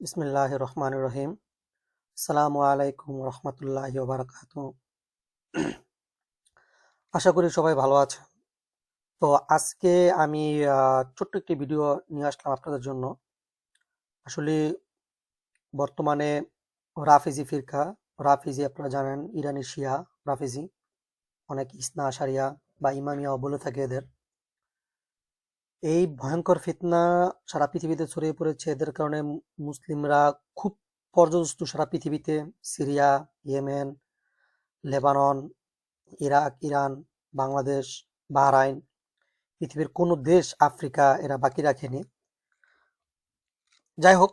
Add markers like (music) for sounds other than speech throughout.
বিসমিল্লাহ রহমান রহিম। সালামু আলাইকুম রহমতুল্লাহ বারকাত আশা করি সবাই ভালো আছেন। তো আজকে আমি ছোট্ট একটি ভিডিও নিয়ে আসলাম আপনাদের জন্য। আসলে বর্তমানে রাফিজি ফিরকা, রাফিজি আপনারা জানেন, ইরানি শিয়া, রাফিজি। অনেক ইসনা আশারিয়া বা ইমামিয়াও বলে থাকে এদের। এই ভয়ঙ্কর ফিতনা সারা পৃথিবীতে ছড়িয়ে পড়েছে। এদের কারণে মুসলিমরা খুব পর্যদস্ত সারা পৃথিবীতে। Syria, Yemen, Lebanon, Iraq, Iran, Bangladesh, Bahrain পৃথিবীর কোনো দেশ আফ্রিকা এরা বাকি রাখেনি। যাই হোক,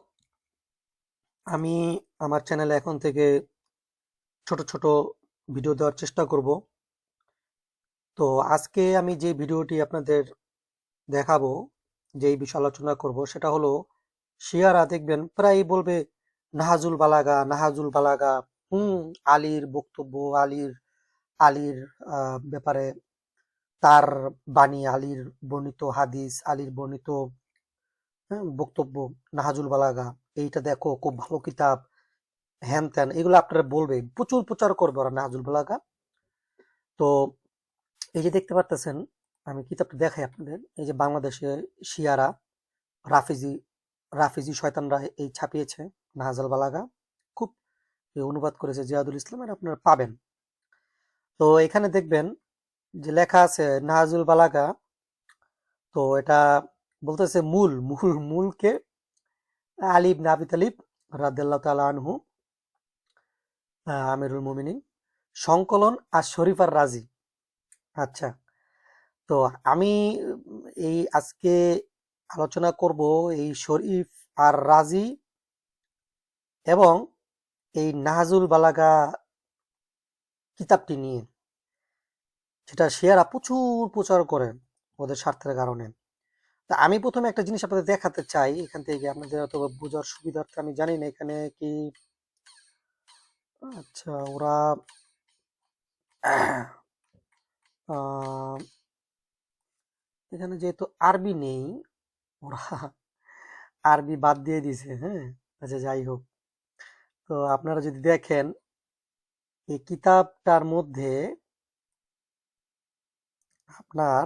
আমি আমার চ্যানেলে এখন থেকে ছোট ছোট ভিডিও দেওয়ার চেষ্টা করব। তো আজকে আমি যে ভিডিওটি আপনাদের দেখাবো, যেই বিষয় আলোচনা করব, সেটা হলো, শিয়ারা দেখবেন প্রায় বলবে, নাহাজুল বালাগা নাহাজুল বালাগা। হুম, আলীর বক্তব্য, আলীর আলীর ব্যাপারে তার বাণী, আলীর বর্ণিত হাদিস, আলীর বর্ণিত বক্তব্য, নাহাজুল বালাগা, এইটা দেখো, খুব ভালো কিতাব, হ্যান ত্যান। এগুলো আপনারা বলবে প্রচুর প্রচার করবে ওরা, নাহাজুল বালাগা। তো, এই যে দেখতে পারতেছেন আমি কিতাবটা দেখাই আপনাদের। এই যে বাংলাদেশে শিয়ারা, রাফিজি রাফিজি শয়তানরা এই ছাপিয়েছে নাহাজাল বালাগা। খুব অনুবাদ করেছে জিয়াদুল ইসলাম এটা আপনারা পাবেন। তো এখানে দেখবেন যে লেখা আছে নাহাজুল বালাগা। তো এটা বলতেছে মূল মূল, মূলকে আলিব আবি তালিব রাদিয়াল্লাহু তাআলা আনহু আমিরুল মুমিনিন। সংকলন আর শরীফ আর রাজি। আচ্ছা। তো আমি এই আজকে আলোচনা করব এই শরীফ আর রাজি এবং এই নাহাজুল বালাগা কিতাবটি নিয়ে। যেটা শেয়ারা প্রচুর প্রচার করেন ওদের স্বার্থের কারণে। তা আমি প্রথমে একটা জিনিস আপনাদের দেখাতে চাই, এখান থেকে আপনাদের অত বোঝার সুবিধার্থে, আমি জানি না এখানে কি। আচ্ছা ওরা এখানে যেহেতু আরবি নেই, ওরা আরবি বাদ দিয়ে দিছে হ্যাঁ? আচ্ছা যাই হোক। তো আপনারা যদি দেখেন, এই কিতাবটার মধ্যে আপনার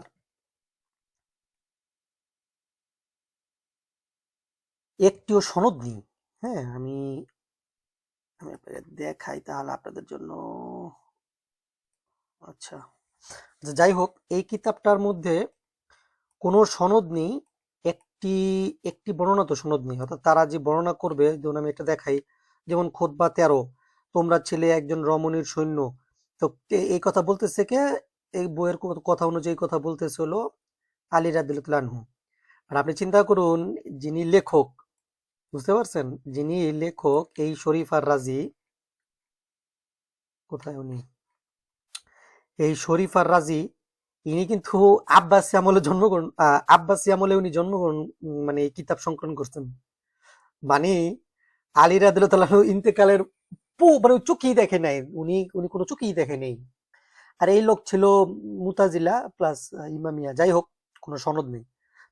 একটিও সনদ নেই হ্যাঁ? আমি আমি আপনাদের দেখাই তাহলে আপনাদের জন্য। আচ্ছা আচ্ছা যাই হোক, এই কিতাবটার মধ্যে কোনো সনদ নেই, একটি একটি বর্ণনা তো সনদ নেই। অর্থাৎ তারা যে বর্ণনা করবে, যেমন আমি এটা দেখাই, যেমন খোদ বা তেরো, তোমরা ছেলে একজন রমণীর সৈন্য। তো এই কথা বলতেছে কে? এই বইয়ের কথা অনুযায়ী কথা বলতেছে হলো আলী আনহু। আর আপনি চিন্তা করুন, যিনি লেখক, বুঝতে পারছেন? যিনি লেখক, এই শরীফ আর রাজি, কোথায় উনি? এই শরীফ আর রাজি ইনি কিন্তু আব্বাসী আমলে জন্মগ্রহণ আব্বাসী আমলে উনি জন্মগ্রহণ মানে এই কিতাব সংকলন করছেন মানে আলী রাদিয়াল্লাহু ইন্তেকালের মানে চোখেই দেখে নাই। উনি উনি কোনো চোখেই দেখে নেই। আর এই লোক ছিল মুতাজিলা প্লাস ইমামিয়া। যাই হোক, কোনো সনদ নেই।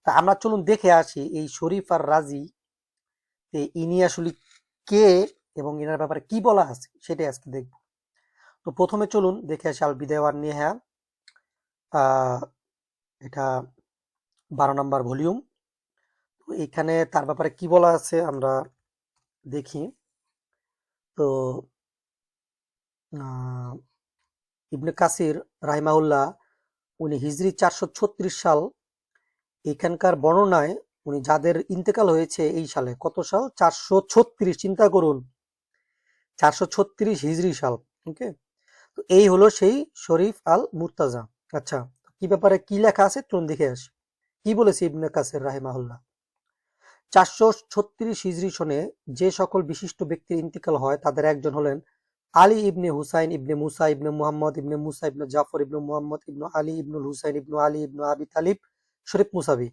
তা আমরা চলুন দেখে আসি এই শরীফ আর রাজি ইনি আসলে কে এবং এনার ব্যাপারে কি বলা আছে সেটাই আজকে দেখব। তো প্রথমে চলুন দেখে আসি আল বিদায় নিয়ে হ্যাঁ এটা বারো নাম্বার ভলিউম। তো এখানে তার ব্যাপারে কি বলা আছে আমরা দেখি। তো ইবনে কাসির রাহিমাহুল্লাহ, উনি হিজরি চারশো ছত্রিশ সাল, এখানকার বর্ণনায় উনি যাদের ইন্তেকাল হয়েছে এই সালে, কত সাল? চারশো ছত্রিশ, চিন্তা করুন। চারশো ছত্রিশ হিজরি সাল, ওকে? তো এই হলো সেই শরীফ আল মুর্তাজা আচ্ছা কি ব্যাপারে কি লেখা আছে? চলুন দেখে আসি। কি বলেছে ইবনে কাসির রাহিমাহুল্লাহ? চারশো ছত্রিশ হিজরি সনে যে সকল বিশিষ্ট ব্যক্তির ইন্তিকাল হয়, তাদের একজন হলেন আলী ইবনে হুসাইন ইবনে মুসা ইবনে মুহাম্মদ ইবনে মুসা ইবনে জাফর ইবনে মুহাম্মদ ইবনে আলী ইবনুল হুসাইন ইবনু আলী ইবনু আবি তালিব শরীফ মুসাবি।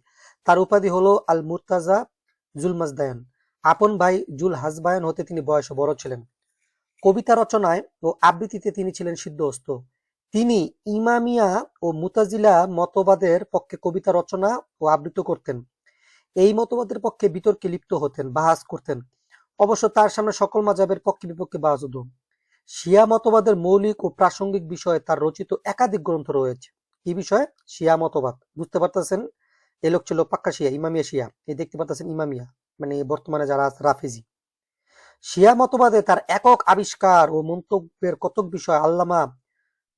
তার উপাধি হলো আল মুর্তাজা জুল মাজদায়ান আপন ভাই জুল হাজবায়ান হতে তিনি বয়সে বড় ছিলেন। কবিতা রচনায় ও আবৃত্তিতে তিনি ছিলেন সিদ্ধহস্ত। তিনি ইমামিয়া ও মুতাজিলা মতবাদের পক্ষে কবিতা রচনা ও আবৃত্ত করতেন। এই মতবাদের পক্ষে বিতর্কে লিপ্ত হতেন, বাহাস করতেন। অবশ্য তার সামনে সকল মাজাবের পক্ষে বিপক্ষে বাজুদ শিয়া মতবাদের মৌলিক ও প্রাসঙ্গিক বিষয়ে তার রচিত একাধিক গ্রন্থ রয়েছে। কি বিষয়ে? শিয়া মতবাদ। বুঝতে পারতেছেন? এ লোক ছিল পাক্কা শিয়া, ইমামিয়া শিয়া। এই দেখতে পারতেছেন ইমামিয়া মানে বর্তমানে যারা রাফিজি। শিয়া মতবাদে তার একক আবিষ্কার ও মন্তব্যের কতক বিষয় আল্লামা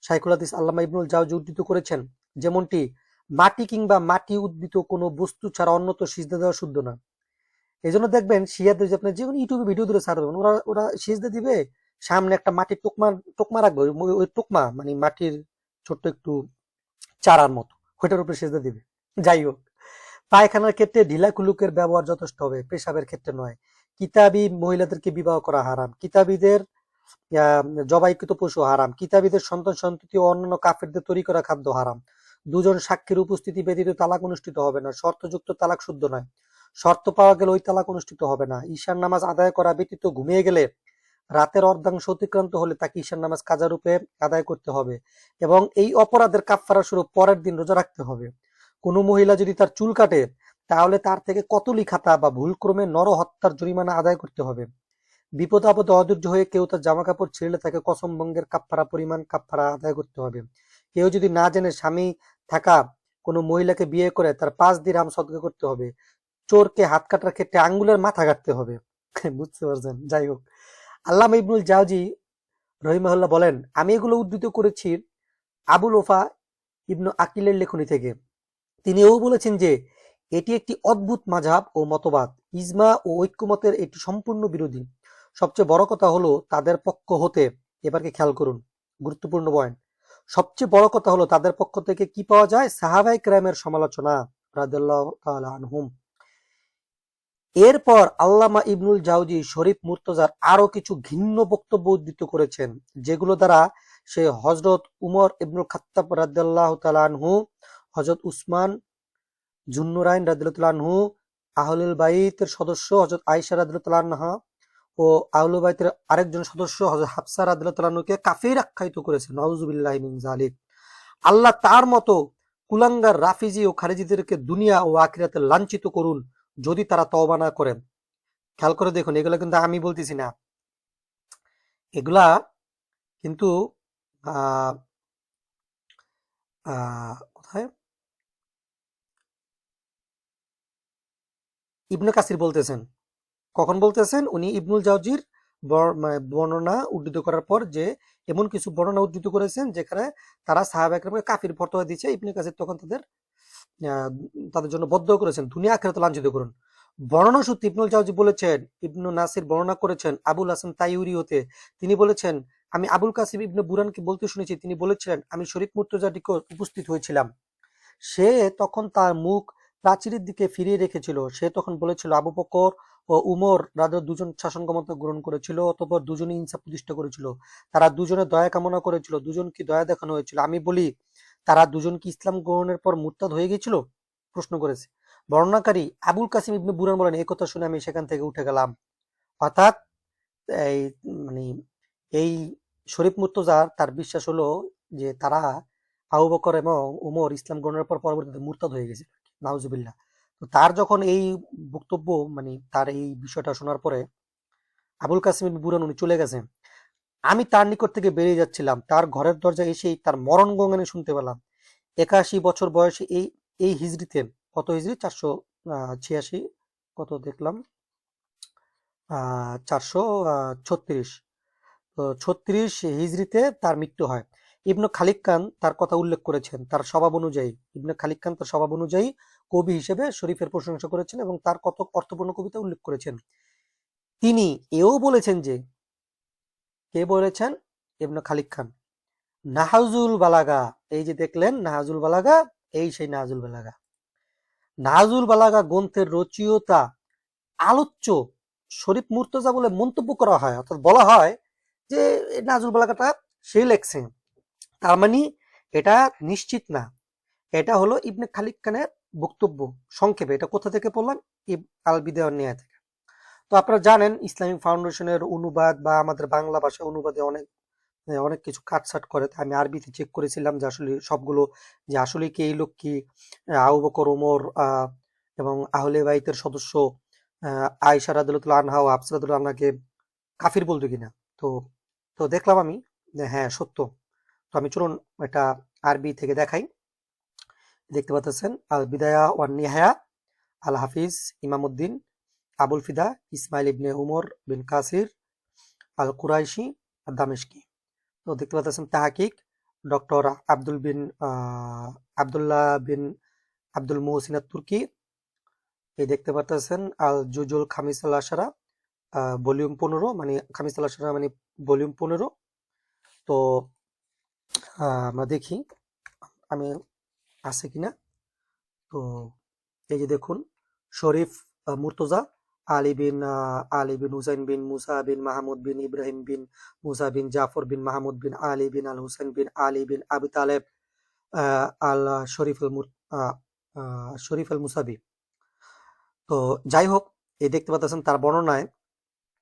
শাইখুল হাদিস আল্লামা ইবনুল জাওজি উদ্ধৃত করেছেন, যেমনটি, মাটি কিংবা মাটি উদ্ভিদ কোনো বস্তু ছাড়া অন্যত সিজদা দেওয়া শুদ্ধ না। এই জন্য দেখবেন, শিয়াদের যে আপনি যে কোনো ইউটিউবে ভিডিও ধরে ছাড়বেন ওরা ওরা সিজদা দিবে, সামনে একটা মাটির টোকমা টোকমা রাখবে ওই- টোকমা মানে মাটির ছোট্ট একটু চারার মতো, ওইটার উপরে সেজদা দিবে। যাই হোক, পায়খানার ক্ষেত্রে ঢিলা কুলুকের ব্যবহার যথেষ্ট হবে, পেশাবের ক্ষেত্রে নয়। কিতাবি মহিলাদেরকে বিবাহ করা হারাম। কিতাবীদের জবাইকৃত পশু হারাম, কিতাবীদের সন্তান সন্ততি ও অন্যান্য কাফেরদের তৈরি করা খাদ্য হারাম। দুজন সাক্ষীর উপস্থিতি ব্যতীত তালাক অনুষ্ঠিত হবে না। শর্তযুক্ত তালাক শুদ্ধ নয়। শর্ত পাওয়া গেলে ওই তালাক অনুষ্ঠিত হবে না। ঈশান নামাজ আদায় করা ব্যতীত ঘুমিয়ে গেলে রাতের অর্ধাংশ অতিক্রান্ত হলে তাকে ঈশান নামাজ কাজা রূপে আদায় করতে হবে এবং এই অপরাধের কাফফারা স্বরূপ পরের দিন রোজা রাখতে হবে। কোনো মহিলা যদি তার চুল কাটে, তাহলে তার থেকে কতলি খাতা বা ভুলক্রমে নর হত্যার জরিমানা আদায় করতে হবে। বিপদ আপদে অধৈর্য হয়ে কেউ তার জামা কাপড় ছিঁড়লে তাকে কসম ভঙ্গের কাপড়া পরিমাণ কাপড়া আদায় করতে হবে। কেউ যদি না জেনে স্বামী থাকা কোনো মহিলাকে বিয়ে করে, তার পাঁচ দিরাম সদকা করতে হবে। চোরকে হাত কাটার ক্ষেত্রে আঙ্গুলের মাথা কাটতে হবে। (laughs) বুঝতে পারছেন? যাই হোক। আল্লামা ইবনুল জাওজি রহিমাহুল্লাহ বলেন, আমি এগুলো উদ্ধৃত করেছি আবুল ওফা ইবনু আকিলের লেখনী থেকে। তিনি এও বলেছেন যে, এটি একটি অদ্ভুত মাঝাব ও মতবাদ। ইজমা ও ঐক্যমতের একটি সম্পূর্ণ বিরোধী। সবচেয়ে বড় কথা হলো তাদের পক্ষ হতে এবারকে খেয়াল করুন, গুরুত্বপূর্ণ পয়েন্ট সবচেয়ে বড় কথা হলো তাদের পক্ষ থেকে কি পাওয়া যায়? সাহাবাই ক্রামের সমালোচনা আনহুম। এরপর আল্লামা ইবনুল জাউজি শরীফ মুর্তজার আরও কিছু ঘিন্ন বক্তব্য উদ্ধৃত করেছেন, যেগুলো দ্বারা সে হজরত উমর ইবনুল খাত্তাব রাদিয়াল্লাহু তাআলা আনহু হজরত উসমান জুন্নুরাইন রাদিয়াল্লাহু আনহু, আহলুল বাইতের সদস্য হজরত আয়েশা রাদিয়াল্লাহু আনহা ও আহলুল বাইতের আরেকজন সদস্য হজরত হাফসা আনহুকে কাফির আখ্যায়িত করেছে মিন জালিক আল্লাহ তার মতো কুলাঙ্গার রাফিজি ও খারিজিদেরকে দুনিয়া ও আখিরাতে লাঞ্ছিত করুন যদি তারা তওবা না করেন। খেয়াল করে দেখুন, এগুলো কিন্তু আমি বলতেছি না। এগুলা কিন্তু কোথায়? ইবনে কাসির বলতেছেন। কখন বলতেছেন? উনি ইবনুল জাওজির বর- মানে বর্ণনা উদ্ধৃত করার পর যে এমন কিছু বর্ণনা উদ্ধৃত করেছেন যেখানে তারা সাহাবা একরামকে কাফির ফতোয়া দিচ্ছে ইবনে কাসির তখন তাদের তাদের জন্য বদ্ধ করেছেন। দুনিয়া আখিরাত লাঞ্ছিত করুন। বর্ণনা সূত্রে ইবনুল জাওজি বলেছেন, ইবনু নাসির বর্ণনা করেছেন, আবুল হাসান তাইউরি হতে। তিনি বলেছেন, আমি আবুল কাসিম ইবনে বুরানকে বলতে শুনেছি, তিনি বলেছিলেন, আমি শরীফ মুর্তজার নিকট উপস্থিত হয়েছিলাম। সে তখন তার মুখ প্রাচীরের দিকে ফিরিয়ে রেখেছিল। সে তখন বলেছিল, আবু বকর ও উমর রাজা দুজন শাসন ক্ষমতা গ্রহণ করেছিল অতঃপর দুজনে ইনসাফ প্রতিষ্ঠা করেছিল। তারা দুজনে দয়া কামনা করেছিল, দুজনকে দয়া দেখানো হয়েছিল। আমি বলি, তারা দুজন কি ইসলাম গ্রহণের পর মুরতাদ হয়ে গেছিল প্রশ্ন করেছে। বর্ণনাকারী আবুল কাসিম ইবনে বুরান বলেন এই কথা শুনে আমি সেখান থেকে উঠে গেলাম। অর্থাৎ, এই মানে এই শরীফ মুর্তজার তার বিশ্বাস হলো যে তারা আবু বকর এবং উমর ইসলাম গ্রহণের পর পরবর্তীতে মুরতাদ হয়ে গেছে। নাউজুবিল্লাহ। তার যখন এই বক্তব্য মানে তার এই বিষয়টা শোনার পরে আবুল কাসিম বুরান উনি চলে গেছেন। আমি তার নিকট থেকে বেরিয়ে যাচ্ছিলাম। তার ঘরের দরজায় এসেই তার মরণ গঙ্গানি শুনতে পেলাম। একাশি বছর বয়সে এই এই হিজড়িতে, কত হিজড়ি? চারশো ছিয়াশি, কত দেখলাম? চারশো ছত্রিশ। তো ছত্রিশ হিজড়িতে তার মৃত্যু হয়। ইবনে খালিক খান তার কথা উল্লেখ করেছেন। তার স্বভাব অনুযায়ী, ইবনে খালিক খান তার স্বভাব অনুযায়ী কবি হিসেবে শরীফের প্রশংসা করেছেন এবং তার কত অর্থপূর্ণ কবিতা উল্লেখ করেছেন। তিনি এও বলেছেন যে, কে বলেছেন? ইবনে খালিক খান। নাহাজুল বালাগা, এই যে দেখলেন নাহাজুল বালাগা, এই সেই নাহাজুল বালাগা। নাহাজুল বালাগা গ্রন্থের রচয়িতা আলোচ্য শরীফ মুর্তজা বলে মন্তব্য করা হয়, অর্থাৎ বলা হয় যে নাজুল বালাগাটা সেই লেখছেন তার মানে এটা নিশ্চিত না। এটা হলো ইবনে খালিক খানের বক্তব্য, সংক্ষেপে, এটা কোথা থেকে পড়লাম? আল বিদায় নিয়ে থেকে। তো আপনারা জানেন, ইসলামিক ফাউন্ডেশনের অনুবাদ বা আমাদের বাংলা ভাষায় অনুবাদে অনেক অনেক কিছু কাটছাট করে। আমি আরবিতে চেক করেছিলাম যে আসলে সবগুলো, যে আসলে কি এই লোক কি? বকর, ওমর এবং আহলে বাইতের সদস্য আয়েশা রাদিয়াল্লাহু আনহা ও হাফসা রাদিয়াল্লাহু আনহাকে কাফির বলতো কিনা? তো তো দেখলাম আমি হ্যাঁ সত্য। তো আমি চলুন এটা আরবি থেকে দেখাই। দেখতে পাচ্ছেন Al Bidaya wan Nihaya Al Hafiz Imamuddin, Abul Fida, Ismail Ibn Umar bin Kasir al Qurashi ad Dimashqi তো দেখতে পাচ্ছেন তাহাকিক, doctor Abdul bin Abdullah bin Abdul Muhsin Turki এই দেখতে পাচ্ছেন আল জুজুল খামিস আল আশারা ভলিউম পনেরো মানে খামিস আল আশারা মানে ভলিউম পনেরো। তো আমরা দেখি, আমি আছে কিনা? তো এই যে দেখুন, শরীফ মুর্তজা, আলী বিন আলী বিন হুসাইন বিন মুসা বিন মাহমুদ বিন ইব্রাহিম বিন মুসা বিন জাফর বিন মাহমুদ বিন আলী বিন আল হুসাইন বিন আলী বিন আবু তালেব আল শরীফ আল শরীফ আল মুসাবি। তো যাই হোক, এই দেখতে পাচ্ছেন তার বর্ণনায়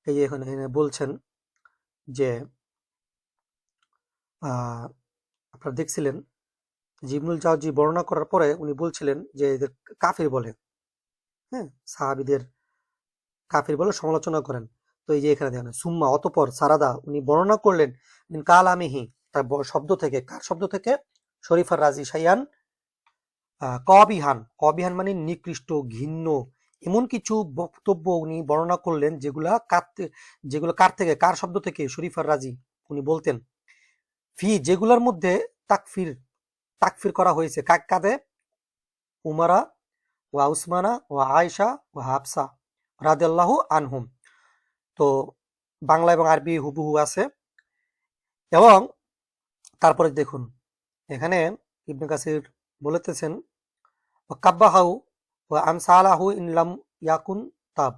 এই যে এখানে বলছেন যে আপনারা দেখছিলেন জিবনুল জাওজি বর্ণনা করার পরে উনি বলছিলেন যে এদের কাফির বলে। হ্যাঁ সাহাবিদের কাফির বলে সমালোচনা করেন। তো এই যে এখানে দেখেন, সুম্মা অতপর সারাদা উনি বর্ণনা করলেন কাল আমিহি তার শব্দ থেকে, কার শব্দ থেকে? শরীফার রাজি সাইয়ান কবিহান। কবিহান মানে নিকৃষ্ট, ঘিন্ন, এমন কিছু বক্তব্য উনি বর্ণনা করলেন যেগুলা কার যেগুলো কার থেকে, কার শব্দ থেকে? শরীফার রাজি উনি বলতেন। ফি, যেগুলোর মধ্যে তাকফির তাকফির করা হয়েছে। কাক কাদে উমারা ওয়া উসমানা ওয়া আয়েশা ওয়া হাফসা রাদিয়াল্লাহু আনহুম। তো বাংলা এবং আরবি হুবহু আছে। এবং তারপরে দেখুন, এখানে ইবনে কাসির বলেতেছেন কাব্বাহাউ ও আমসালাহু ইনলাম ইয়াকুন তাব।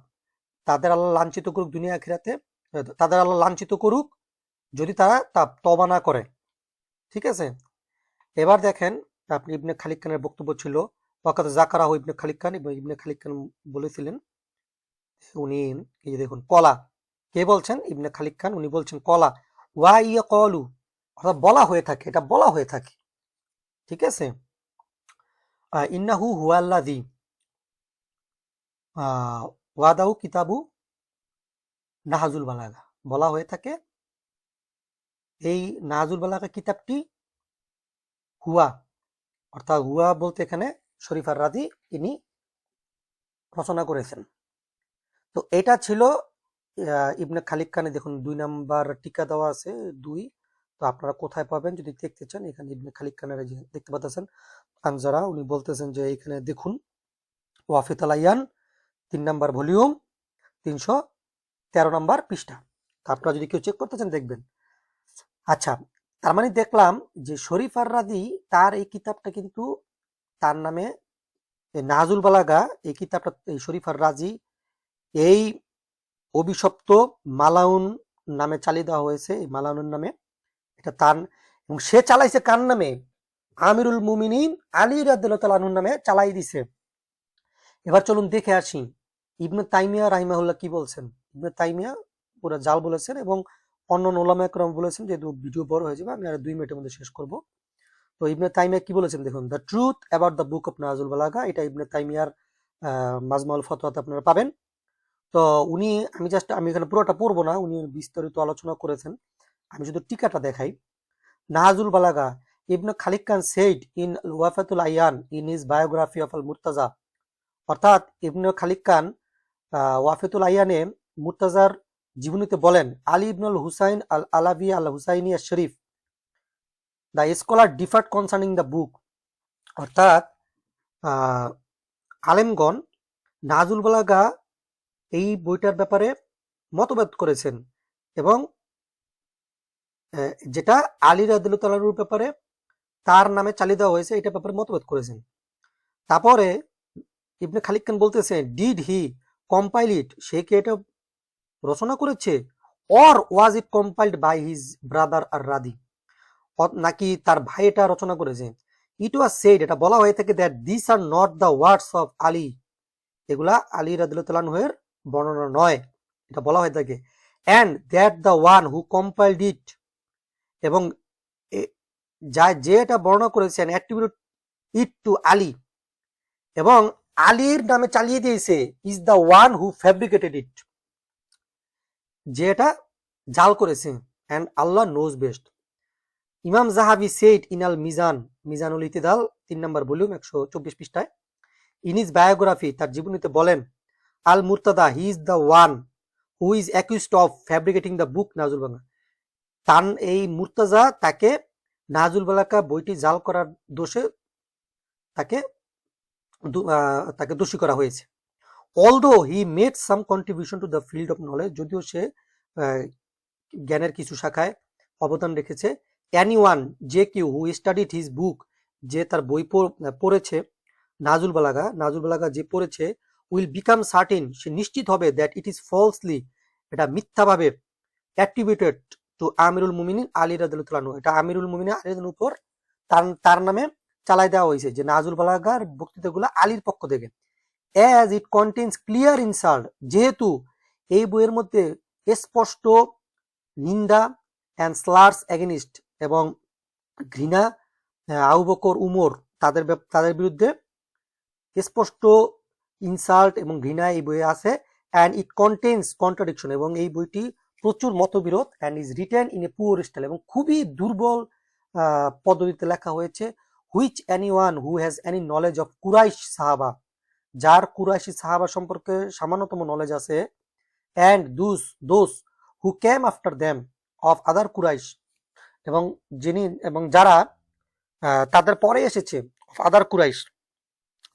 তাদের আল্লাহ লাঞ্ছিত করুক দুনিয়া আখিরাতে, তাদের আল্লাহ লাঞ্ছিত করুক যদি তারা তাব তবা না করে। ঠিক আছে? এবার দেখেন আপনি ইবনে খালিক খানের বক্তব্য ছিল ওয়াকাত জাকারাহু ইবনে খালিক খান এবং ইবনে খালিক খান বলেছিলেন উনি এই দেখুন কলা। কে বলছেন? ইবনে খালিক খান উনি বলছেন কলা। ওয়া ইয়া কলু অর্থাৎ বলা হয়ে থাকে এটা বলা হয়ে থাকে। ঠিক আছে? ইন্নাহু হুয়াল্লাযী। আহ, ওয়াদাহু কিতাবু নাহাজুল বালাগা। বলা হয়ে থাকে এই নাহাজুল বালাগা কিতাবটি হুয়া, অর্থাৎ হুয়া বলতে এখানে শরীফার রাজি ইনি রচনা করেছেন। তো এটা ছিল ইবনে খালিক খানে দেখুন দুই নাম্বার টিকা দেওয়া আছে, দুই। তো আপনারা কোথায় পাবেন যদি দেখতে চান, এখানে ইবনে খালিক খানের দেখতে পাচ্ছেন, আনজারা, উনি বলতেছেন যে এখানে দেখুন, ওয়াফিত আলাইয়ান, তিন নাম্বার ভলিউম, তিনশো তেরো নাম্বার পৃষ্ঠা। আপনারা যদি কেউ চেক করতে চান দেখবেন। আচ্ছা তার মানে দেখলাম যে শরীফ আর রাদি তার এই কিতাবটা কিন্তু তার নামে নাজুল বালাগা এই কিতাবটা এই শরীফ আর রাজি এই অভিশপ্ত মালাউন নামে চালিয়ে দেওয়া হয়েছে, এই মালাউনের নামে। এটা তার এবং সে চালাইছে কার নামে? আমিরুল মুমিনিন আলী রাদিয়াল্লাহু নামে চালাই দিছে। এবার চলুন দেখে আসি। ইবনে তাইমিয়া রাহিমাহুল্লাহ কি বলছেন? ইবনে তাইমিয়া পুরো জাল বলেছেন এবং অন্য ওলামা একরম বলেছেন যেহেতু ভিডিও বড় হয়ে যাবে, আমি আর দুই মিনিটের মধ্যে শেষ করব। তো ইবনে তাইমিয়া কি বলেছেন দেখুন the truth about the book of Nahjul Balagha এটা ইবনে তাইমিয়ার মাজমাউল ফতোয়াতে আপনারা পাবেন। তো উনি, আমি জাস্ট আমি এখানে পুরোটা পড়ব না, উনি বিস্তারিত আলোচনা করেছেন। আমি শুধু টিকাটা দেখাই। নাহাজুল বালাগা ইবনে খালিক খান সেইড ইন ওয়াফাতুল আয়ান ইন ইজ বায়োগ্রাফি অফ আল মুর্তাজা অর্থাৎ ইবনে খালিক খান ওয়াফাতুল আয়ানে মুর্তাজার জীবনীতে বলেন, আলী ইবনুল হুসাইন আল আলাবি আল হুসাইনি আর শরীফ, the scholar differed concerning the book, অর্থাৎ আলেমগণ নাজুল বালাগা এই বইটার ব্যাপারে মতভেদ করেছেন এবং যেটা আলী রাদিল্লাহর ব্যাপারে তার নামে চালিয়ে দেওয়া হয়েছে এটা ব্যাপারে মতভেদ করেছেন। তারপরে ইবনে খালিক খান বলতেছে ডিড হি কম্পাইল ইট সে কি এটা রচনা করেছে or was it compiled by his brother ar Radi. নাকি তার ভাই এটা রচনা করেছে? ইট ওয়াজ সেড, এটা বলা হয়ে থাকে that this are not the words of Ali. এগুলা আলী রাদিল্লাহের বর্ণনা নয়, এটা বলা হয়ে থাকে। And that the one who compiled it এবং যা, যে এটা বর্ণনা করেছেন অ্যাট্রিবিউট ইট টু আলী। এবং আলীর নামে চালিয়ে দিয়েছে is the one who fabricated it যে এটা জাল করেছে and Allah knows best imam Dhahabi said ইনাল মিজান মিজানুল ইতিদাল তিন নম্বর ভলিউম একশো চব্বিশ পৃষ্ঠায় ইন ইজ বায়োগ্রাফি তার জীবনীতে বলেন, al Murtada he is the one who is accused of fabricating the book Nahjul Balagha. তান, এই মুর্তাজা তাকে নাজুল বালাকা বইটি জাল করার দোষে তাকে তাকে দোষী করা হয়েছে। Although he made some contribution to the field of knowledge যদিও সে জ্ঞানের কিছু শাখায় অবদান রেখেছে এনি ওয়ান যে কিউ হু স্টাডিড হিজ বুক যে তার বই পড়- পড়েছে, নাজুল বালাগা নাজুল বালাগা যে পড়েছে উইল বিকাম সার্টিন সে নিশ্চিত হবে দ্যাট ইট ইজ ফলসলি এটা মিথ্যাভাবে অ্যাট্রিবিউটেড টু আমিরুল মুমিনিন আলী রাদিয়াল্লাহু এটা আমিরুল মুমিনিন আলী উপর তার তার নামে চালাই দেওয়া হয়েছে যে নাজুল বালাগার বক্তৃতাগুলো আলীর পক্ষ থেকে। As it contains clear insult যেহেতু এই বইয়ের মধ্যে স্পষ্ট নিন্দা অ্যান্ড স্লার্স এগেনিস্ট এবং ঘৃণা আহ, আবু বকর উমর তাদের তাদের বিরুদ্ধে স্পষ্ট ইনসাল্ট এবং ঘৃণা এই বইয়ে আছে অ্যান্ড ইট কন্টেন্স কন্ট্রাডিকশন এবং এই বইটি প্রচুর মতবিরোধ and is written in a poor style এবং খুবই দুর্বল পদ্ধতিতে লেখা হয়েছে which anyone who has any knowledge of Quraysh সাহাবা যার কুরাইশি সাহাবা সম্পর্কে সামান্যতম নলেজ আছে and those those who came after them of other Quraysh এবং যিনি, এবং যারা তাদের পরে এসেছে অফ আদার কুরাইশ,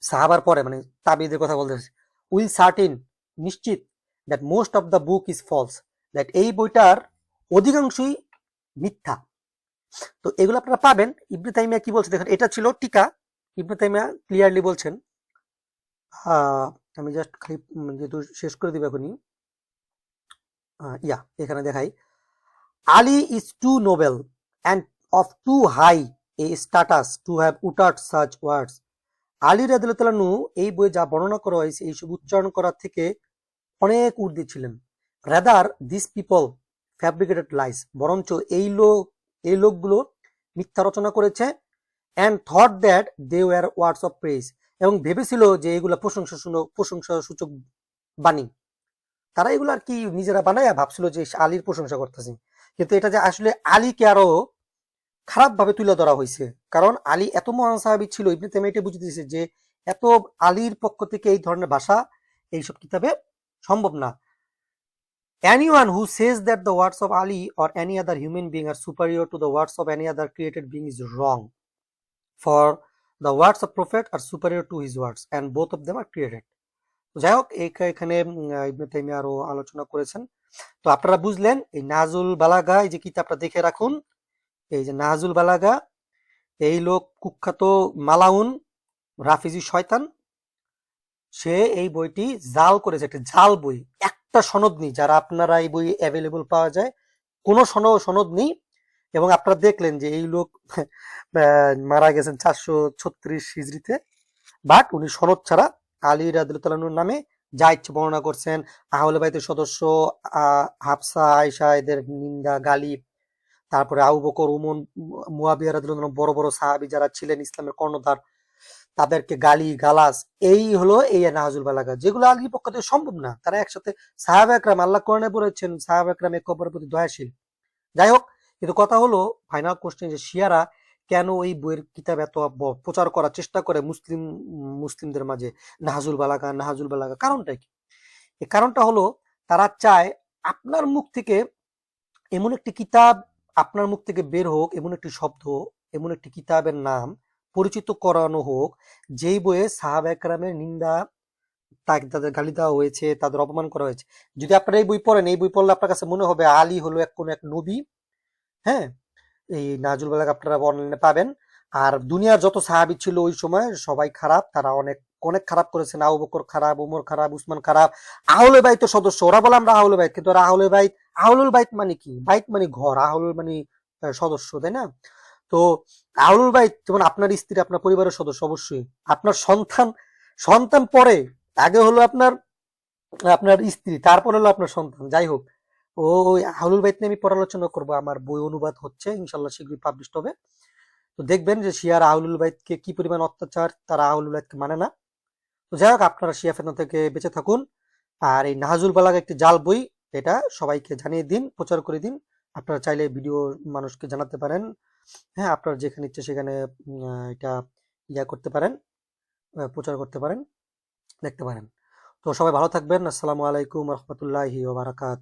সাহাবার পরে মানে তাবিদের কথা বলতেছে উইল সার্টিন নিশ্চিত that most of the book is false that এই বইটার অধিকাংশই মিথ্যা। তো এগুলো আপনারা পাবেন। ইবনে কি বলছে? দেখেন, এটা ছিল টিকা। ইবনে ক্লিয়ারলি বলছেন আমি জাস্ট খালি যেহেতু শেষ করে দিব এখনই ইয়া, এখানে দেখাই। Ali is too noble and of too high a status to have uttered such words Ali রাদিল্লাহু এই বইয়ে যা বর্ণনা করা হয়েছে এইসব উচ্চারণ করার থেকে অনেক ঊর্ধ্বে ছিলেন। Rather this people fabricated lies বরঞ্চ এই লোক এই লোকগুলো মিথ্যা রচনা করেছে and thought that they were words of press এবং ভেবেছিল যে এগুলো প্রশংসা শুনো প্রশংসা সূচক বাণী। তারা এগুলো আর কি নিজেরা বানায় ভাবছিল যে আলীর প্রশংসা করতেছে। কিন্তু এটা যে আসলে আলীকে আরও খারাপ ভাবে তুলে ধরা হয়েছে। কারণ আলী এত মহান সাহাবী ছিল, ইবনে তাইমিয়া এটা বুঝে দিয়েছে যে এত আলীর পক্ষ থেকে এই ধরনের ভাষা, এইসব কিতাবে সম্ভব না। Anyone who says that the words of ali or any other human being are superior to the words of any other created being is wrong. For the words of prophet are superior to his words, and both of them are created. যাই হোক এখানে ইবনে তাইমিয়া আরও আলোচনা করেছেন। তো আপনারা বুঝলেন, এই নাজুল বালাগা, এই যে কিতাবটা দেখে রাখুন, এই যে নাজুল বালাগা, এই লোক কুখ্যাত মালাউন, রাফিজি শয়তান, সে এই বইটি জাল করেছে, একটা জাল বই, একটা সনদ নেই। যারা আপনারা এই বই অ্যাভেলেবল পাওয়া যায়, কোনো সনদ সনদ নেই। এবং আপনারা দেখলেন যে এই লোক (laughs) মারা গেছেন চারশো ছত্রিশ হিজড়িতে। বাট উনি সনদ ছাড়া আলী রাদিল্লাহুর নামে যা ইচ্ছে বর্ণনা করছেন, আহলে বাইতের সদস্য হাফসা আয়সা এদের নিন্দা, গালি, তারপরে আবু বকর উমন মুয়াবিয়া রাদিয়াল্লাহু আনহু বড় বড় সাহাবী যারা ছিলেন ইসলামের কর্ণধার, তাদেরকে গালি গালাস এই হলো এই নাহাজুল বালাগা। যেগুলো আলীর পক্ষ থেকে সম্ভব না, তারা একসাথে সাহাব একরাম আল্লাহ কোরআনে বলেছেন সাহাব একরাম একে অপরের প্রতি দয়াশীল। যাই হোক কিন্তু কথা হলো ফাইনাল কোশ্চেন যে শিয়ারা কেন ওই বইয়ের কিতাব এত প্রচার করার চেষ্টা করে মুসলিম, মুসলিমদের মাঝে? নাহাজুল বালাগা নাহাজুল বালাগা, কারণটা কি? এই কারণটা হলো, তারা চায় আপনার মুখ থেকে এমন একটি কিতাব আপনার মুখ থেকে বের হোক, এমন একটি শব্দ, এমন একটি কিতাবের নাম পরিচিত করানো হোক, যেই বইয়ে সাহাব একরামের নিন্দা, তাকে, তাদের গালি দেওয়া হয়েছে, তাদের অপমান করা হয়েছে। যদি আপনারা এই বই পড়েন, এই বই পড়লে আপনার কাছে মনে হবে আলী হলো এক কোন এক নবী হ্যাঁ? এই নাজুল বালাগ আপনারা অনলাইনে পাবেন। আর দুনিয়ার যত সাহাবি ছিল ওই সময় সবাই খারাপ, তারা অনেক অনেক খারাপ করেছেন। আবু বকর খারাপ, উমর খারাপ, উসমান খারাপ, আহলে বাইত সদস্য। ওরা বলে আমরা আহলে বাইত, কিন্তু ওরা আহলে বাইত, আহলুল বাইত মানে কি? বাইত মানে ঘর, আহলুল মানে সদস্য, তাই না? তো আহলুল বাইত, যেমন আপনার স্ত্রী, আপনার পরিবারের সদস্য, অবশ্যই। আপনার সন্তান সন্তান পরে, আগে হলো আপনার আপনার স্ত্রী, তারপর হলো আপনার সন্তান, যাই হোক। ওই আহলুল বাইত নিয়ে আমি পরালোচনা করব। আমার বই অনুবাদ হচ্ছে, ইনশাল্লাহ শীঘ্রই পাবলিশ হবে। তো দেখবেন যে শিয়ার আহলুল বাইতকে কি পরিমাণ অত্যাচার, তারা আহলুল বাইতকে মানে না। তো যাই হোক, আপনারা শিয়া ফেতনা থেকে বেঁচে থাকুন। আর এই নাহাজুল বালাগ একটি জাল বই, এটা সবাইকে জানিয়ে দিন, প্রচার করে দিন। আপনারা চাইলে ভিডিও মানুষকে জানাতে পারেন। হ্যাঁ আপনার যেখানে ইচ্ছে সেখানে এটা ইয়া করতে পারেন প্রচার করতে পারেন, দেখতে পারেন। তো সবাই ভালো থাকবেন। আসসালামু আলাইকুম রহমতুল্লাহি ওবারাকাত